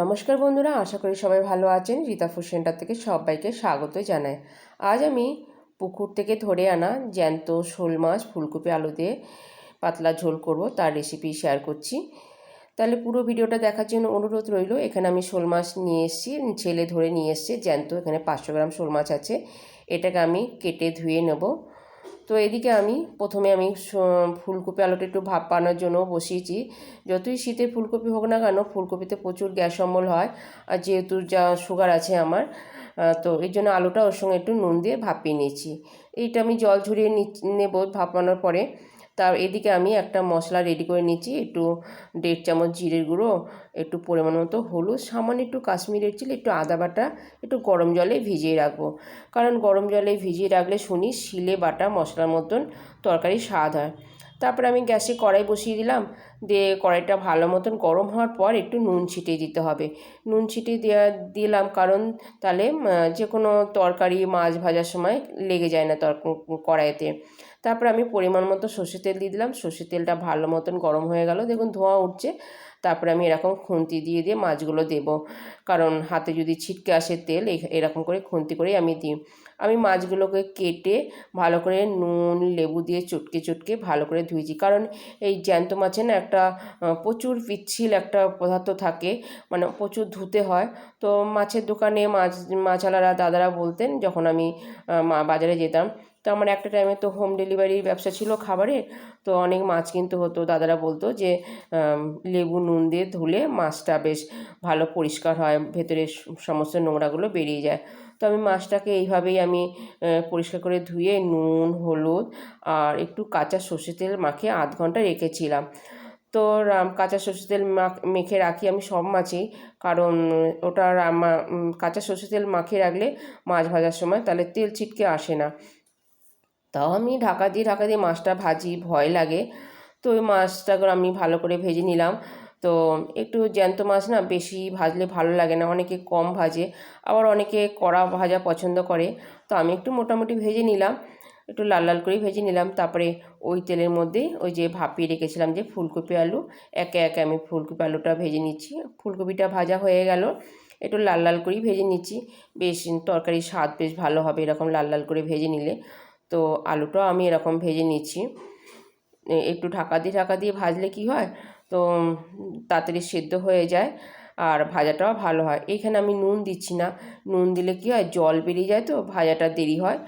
নমস্কার বন্ধুরা, আশা করি সবাই ভালো আছেন। রীতা ফুড সেন্টার থেকে সবাইকে স্বাগত জানাই। আজ আমি পুকুর থেকে ধরে আনা জ্যান্ত শোল মাছ, ফুলকপি, আলু দিয়ে পাতলা ঝোল করব, তার রেসিপি শেয়ার করছি। তাহলে পুরো ভিডিওটা দেখার জন্য অনুরোধ রইল, এখানে আমি শোল মাছ নিয়ে এসেছি, ছেলে ধরে নিয়ে এসছে, জ্যান্ত, এখানে পাঁচশো গ্রাম শোল মাছ আছে। এটাকে আমি কেটে ধুয়ে নেব। তো এদিকে আমি প্রথমে আমি ফুলকপি আলুটা একটু ভাপ পানোর জন্য বসিয়েছি। যতই শীতে ফুলকপি হোক না কেন, ফুলকপিতে প্রচুর গ্যাস অম্বল হয় আর যেহেতু যা সুগার আছে আমার তো এই জন্য আলুটা ওর সঙ্গে একটু নুন দিয়ে ভাপিয়ে নিয়েছি। এইটা আমি জল ঝরিয়ে নেব ভাপানোর পরে। তার এদিকে আমি একটা মশলা রেডি করে নিচ্ছি একটু দেড় চামচ জিরের গুঁড়ো, একটু পরিমাণ মতো হলুদ, সামান্য একটু কাশ্মীরের চিলি, একটু আদা বাটা, একটু গরম জলে ভিজিয়ে রাখব। কারণ গরম জলে ভিজিয়ে রাখলে শুনি শিলে বাটা মশলার মতন তরকারি স্বাদ হয়। তারপরে আমি গ্যাসে কড়াই বসিয়ে দিলাম, দিয়ে কড়াইটা ভালো মতন গরম হওয়ার পর একটু নুন ছিটিয়ে দিতে হবে। নুন ছিটিয়ে দেওয়া দিলাম কারণ তাহলে যে কোনো তরকারি মাছ ভাজার সময় লেগে যায় না তর, কড়াইতে। তারপর আমি পরিমাণ মতো সর্ষে তেল দিয়ে দিলাম। সর্ষে তেলটা ভালো মতন গরম হয়ে গেল। দেখুন ধোঁয়া উঠছে। তারপরে আমি এরকম খুন্তি দিয়ে দিয়ে মাছগুলো দেব। কারণ হাতে যদি ছিটকে আসে তেল এরকম করে খুন্তি করেই আমি দিই। আমি মাছগুলোকে কেটে ভালো করে নুন, লেবু দিয়ে চটকে চটকে ভালো করে ধুয়েছি। কারণ এই জ্যান্ত মাছে না একটা প্রচুর পিচ্ছিল একটা পদার্থ থাকে। মানে প্রচুর ধুতে হয়। তো মাছের দোকানে মাছ, মাছওয়ালারা, দাদারা বলতেন, যখন আমি বাজারে যেতাম তো আমার একটা টাইমে তো হোম ডেলিভারির ব্যবসা ছিল খাবারের তো অনেক মাছ কিনতে হতো। দাদারা বলতো যে লেবু, নুন দিয়ে ধুলে মাছটা বেশ ভালো পরিষ্কার হয়, ভেতরে সমস্ত নোংরাগুলো বেরিয়ে যায়। তো আমি মাছটাকে এইভাবেই আমি পরিষ্কার করে ধুয়ে নুন, হলুদ আর একটু কাঁচা সর্ষে তেল মাখিয়ে আধ ঘণ্টা রেখেছিলাম। তো কাঁচা সর্ষে তেল মেখে রাখি আমি সব মাছেই। কারণ ওটা কাঁচা সর্ষে তেল মাখিয়ে রাখলে মাছ ভাজার সময় তাহলে তেল ছিটকে আসে না। তাও আমি ঢাকা দিয়ে ঢাকা দিয়ে মাছটা ভাজি, ভয় লাগে। তো ওই মাছটাকে আমি ভালো করে ভেজে নিলাম। তো একটু জ্যান্ত মাছ না, বেশি ভাজলে ভালো লাগে না। অনেকে কম ভাজে, আবার অনেকে কড়া ভাজা পছন্দ করে। তো আমি একটু মোটামুটি ভেজে নিলাম, একটু লাল লাল করেই ভেজে নিলাম। তারপরে ওই তেলের মধ্যে ওই যে ভাপিয়ে রেখেছিলাম যে ফুলকপি আলু, একে একে আমি ফুলকপি আলুটা ভেজে নিচ্ছি। ফুলকপিটা ভাজা হয়ে গেল, একটু লাল লাল করেই ভেজে নিচ্ছি। বেশ তরকারির স্বাদ বেশ ভালো হবে এরকম লাল লাল করে ভেজে নিলে। তো আলুটাও আমি এরকম ভেজে নিচ্ছি। একটু ঢাকা দিয়ে ঢাকা দিয়ে ভাজলে কি হয়? তো তাড়াতাড়ি সেদ্ধ হয়ে যায় আর ভাজাটাও ভালো হয়। এখানে আমি নুন দিচ্ছি না। নুন দিলে কি হয়? জল বেরিয়ে যায় তো, ভাজাটা দেরি হয়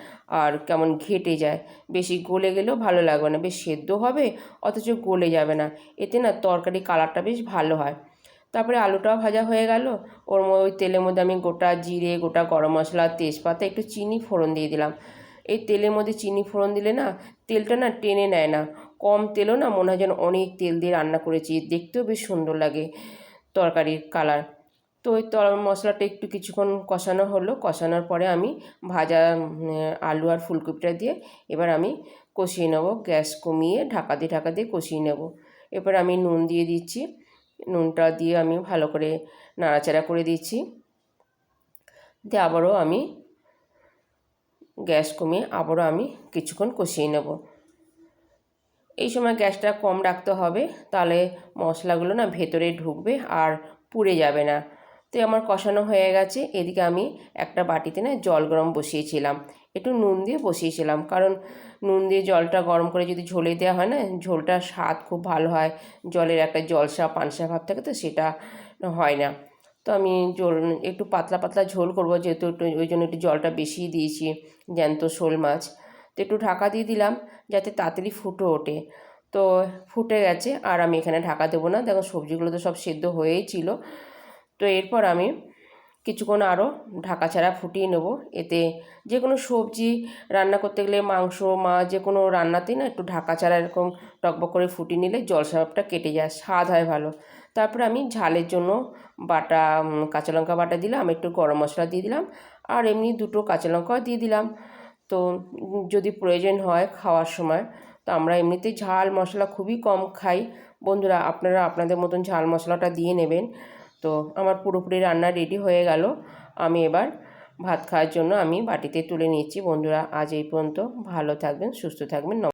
আর কেমন ঘেটে যায়। বেশি গলে গেলেও ভালো লাগবে না। বেশ সেদ্ধ হবে, অথচ গলে যাবে না। এতে না তরকারি কালারটা বেশ ভালো হয়। তারপরে আলুটাও ভাজা হয়ে গেল। ওর ওই তেলের মধ্যে আমি গোটা জিরে, গোটা গরম মশলা, তেজপাতা, একটু চিনি ফোড়ন দিয়ে দিলাম। এই তেলের মধ্যে চিনি ফোড়ন দিলে না তেলটা না টেনে নেয় না। কম তেলও না মনে হয় যেন অনেক তেল দিয়ে রান্না করেছি। দেখতেও বেশ সুন্দর লাগে তরকারির কালার। তো ওই তর মশলাটা একটু কিছুক্ষণ কষানো হলো। কষানোর পরে আমি ভাজা আলু আর ফুলকপিটা দিয়ে এবার আমি কষিয়ে নেব। গ্যাস কমিয়ে ঢাকা দিয়ে ঢাকা দিয়ে কষিয়ে নেব। এবার আমি নুন দিয়ে দিচ্ছি। নুনটা দিয়ে আমি ভালো করে নাড়াচাড়া করে দিচ্ছি। দিয়ে আবারও আমি গ্যাস কমিয়ে আবারও আমি কিছুক্ষণ কষিয়ে নেব। এই সময় গ্যাসটা কম রাখতে হবে, তাহলে মশলাগুলো না ভেতরে ঢুকবে আর পুড়ে যাবে না। তো আমার কষানো হয়ে গেছে, এদিকে আমি একটা বাটিতে না জল গরম বসিয়েছিলাম। একটু নুন দিয়ে বসিয়েছিলাম, কারণ নুন দিয়ে জলটা গরম করে যদি ঝোলে দেওয়া হয় না, ঝোলটার স্বাদ খুব ভালো হয়। জলের একটা জলসা, পানসা ভাব থাকে তো সেটা হয় না। তো আমি জল একটু পাতলা পাতলা ঝোল করব, যেহেতু একটু ওই জন্য একটু জলটা বেশি দিয়েছি, জ্যান্ত শোল মাছ। তো একটু ঢাকা দিয়ে দিলাম, যাতে তাড়াতাড়ি ফুটে ওঠে। তো ফুটে গেছে, আর আমি এখানে ঢাকা দেবো না। দেখো সবজিগুলো তো সব সেদ্ধ হয়েই ছিল। তো এরপর আমি কিছুক্ষণ আরও ঢাকা ছাড়া ফুটিয়ে নেব। এতে যে কোনো সবজি রান্না করতে গেলে মাংস মাছ যে কোনো রান্নাতেই না একটু ঢাকা ছাড়া এরকম টকবক করে ফুটিয়ে নিলে জল স্বভাবটা কেটে যায়, স্বাদ হয় ভালো। তারপরে আমি ঝালের জন্য বাটা কাঁচা লঙ্কা বাটা দিলাম, একটু গরম মশলা দিয়ে দিলাম, আর এমনি দুটো কাঁচা লঙ্কাও দিয়ে দিলাম। তো যদি প্রয়োজন হয় খাওয়ার সময়, তো আমরা এমনিতে ঝাল মশলা খুবই কম খাই। বন্ধুরা, আপনারা আপনাদের মতন ঝাল মশলাটা দিয়ে নেবেন। তো আমার পুরোপুরি রান্না রেডি হয়ে গেল। আমি এবার ভাত খাওয়ার জন্য আমি বাটিতে তুলে নিয়েছি। বন্ধুরা, আজ এই পর্যন্ত। ভালো থাকবেন, সুস্থ থাকবেন।